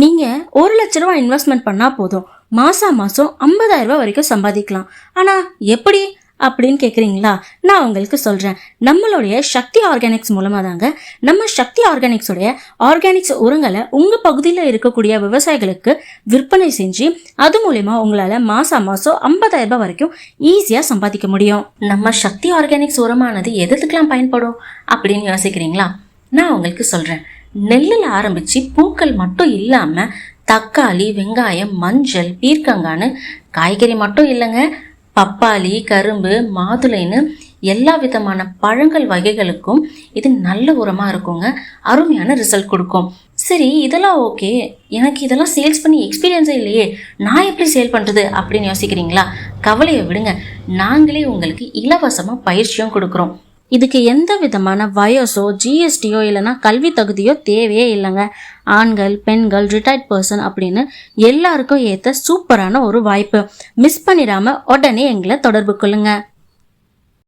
நீங்கள் ஒரு லட்ச ரூபா இன்வெஸ்ட்மெண்ட் பண்ணால் போதும். மாதம் மாதம் ஐம்பதாயிரம் ரூபாய் வரைக்கும் சம்பாதிக்கலாம். ஆனால் எப்படி? அப்படின்னு கேட்குறீங்களா நான் உங்களுக்கு சொல்கிறேன் நம்மளுடைய சக்தி ஆர்கானிக்ஸ் மூலமாக தாங்க நம்ம சக்தி ஆர்கானிக்ஸுடைய ஆர்கானிக்ஸ் உரங்களை உங்கள் பகுதியில் இருக்கக்கூடிய விவசாயிகளுக்கு விற்பனை செஞ்சு அது மூலயமா உங்களால் மாதம் மாதம் ஐம்பதாயிரம் ரூபாய் வரைக்கும் ஈஸியாக சம்பாதிக்க முடியும். நம்ம சக்தி ஆர்கானிக்ஸ் உரமானது எதுக்கெல்லாம் பயன்படும்? அப்படின்னு யோசிக்கிறீங்களா? நான் உங்களுக்கு சொல்கிறேன் நெல்லில் ஆரம்பித்து பூக்கள் மட்டும் இல்லாமல் தக்காளி வெங்காயம் மஞ்சள் பீர்க்கங்கான்னு காய்கறி மட்டும் இல்லைங்க. பப்பாளி கரும்பு மாதுளைன்னு எல்லா விதமான பழங்கள் வகைகளுக்கும் இது நல்ல உரமாக இருக்குங்க. அருமையான ரிசல்ட் கொடுக்கும். சரி இதெல்லாம் ஓகே எனக்கு இதெல்லாம் சேல்ஸ் பண்ணி எக்ஸ்பீரியன்ஸே இல்லையே. நான் எப்படி சேல் பண்ணுறது அப்படின்னு யோசிக்கிறீங்களா? கவலையை விடுங்க. நாங்களே உங்களுக்கு இலவசமாக பயிற்சியும் கொடுக்குறோம். இதுக்கு எந்த விதமான வயசோ ஜிஎஸ்டியோ இல்லைன்னா கல்வி தகுதியோ தேவையே இல்லைங்க. ஆண்கள் பெண்கள் ரிட்டையர்ட் பர்சன் அப்படின்னு எல்லாருக்கும் ஏற்ற சூப்பரான ஒரு வாய்ப்பு. மிஸ் பண்ணிடாமல் உடனே எங்களை தொடர்பு கொள்ளுங்கள்